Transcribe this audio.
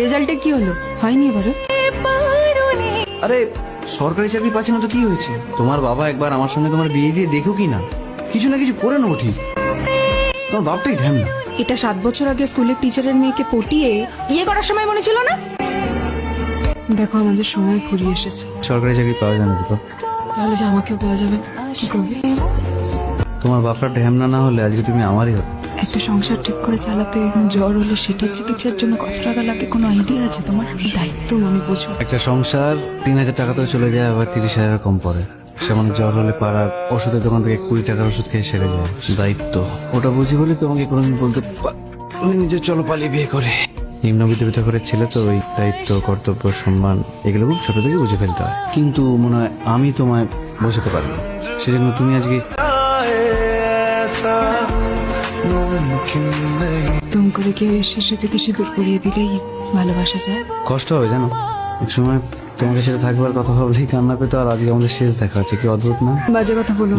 রেজাল্টে কি হলো? হয়নি এবারে আরে সরকারি চাকরি পাচ্ছি না তো কি হয়েছে? তোমার বাবা একবার আমার সঙ্গে তোমার বিয়ে দিয়ে দেখো কি না? কিছু না কিছু করে নেব ঠিক। তোমার বাপটাই ঢ্যাম না। এটা সাত বছর আগে স্কুলের টিচারের মেয়েকে পটিয়ে বিয়ে করার সময় মনে ছিল না? দেখো আমাদের সময় ফুরিয়ে এসেছে। সরকারি চাকরি পাওয়া যায় না দীপক তাহলে যে আমাকেও পাওয়া যাবে কি করবে? তোমার বাপটা ঢ্যামনা না হলে আজকে তুমি আমারই হতো। একটা সংসার ঠিক করে চালাতে জ্বর হলে সেটার চিকিৎসার জন্য কত টাকা লাগে কোনো আইডিয়া আছে তোমার? দায়িত্ব মনে বোঝো একটা সংসার তিন হাজার টাকা তো চলে যায়, আবার তিরিশ হাজার কম পড়ে। সেমন জ্বর হলে পাড়ার ওষুধের দোকান থেকে কুড়ি টাকার ওষুধ খেয়ে সেরে যায়। দায়িত্ব। ওটা বুঝি বলে তোমাকে কোনোদিন বলতে নিজে চলো পালিয়ে বিয়ে করে। নিম্ন বিদ্যাপিত করে ছিল তো, ওই দায়িত্ব, কর্তব্য, সম্মান, এগুলো খুব ছোট থেকে বুঝে ফেলতে হয়। কিন্তু মনে হয় আমি তোমায় বোঝাতে পারব। সেজন্য তুমি আজকে তুম করে কেউ এসে সাথে কিছু দূর করিয়ে দিলেই ভালোবাসা যায় কষ্ট হবে জানো? এক সময় তোমাকে সাথে থাকবার কথা ভাবলেই কান্না পেতো, আর আজকে আমাদের শেষ দেখা হচ্ছে। কি অদ্ভুত না? বাজে কথা বলো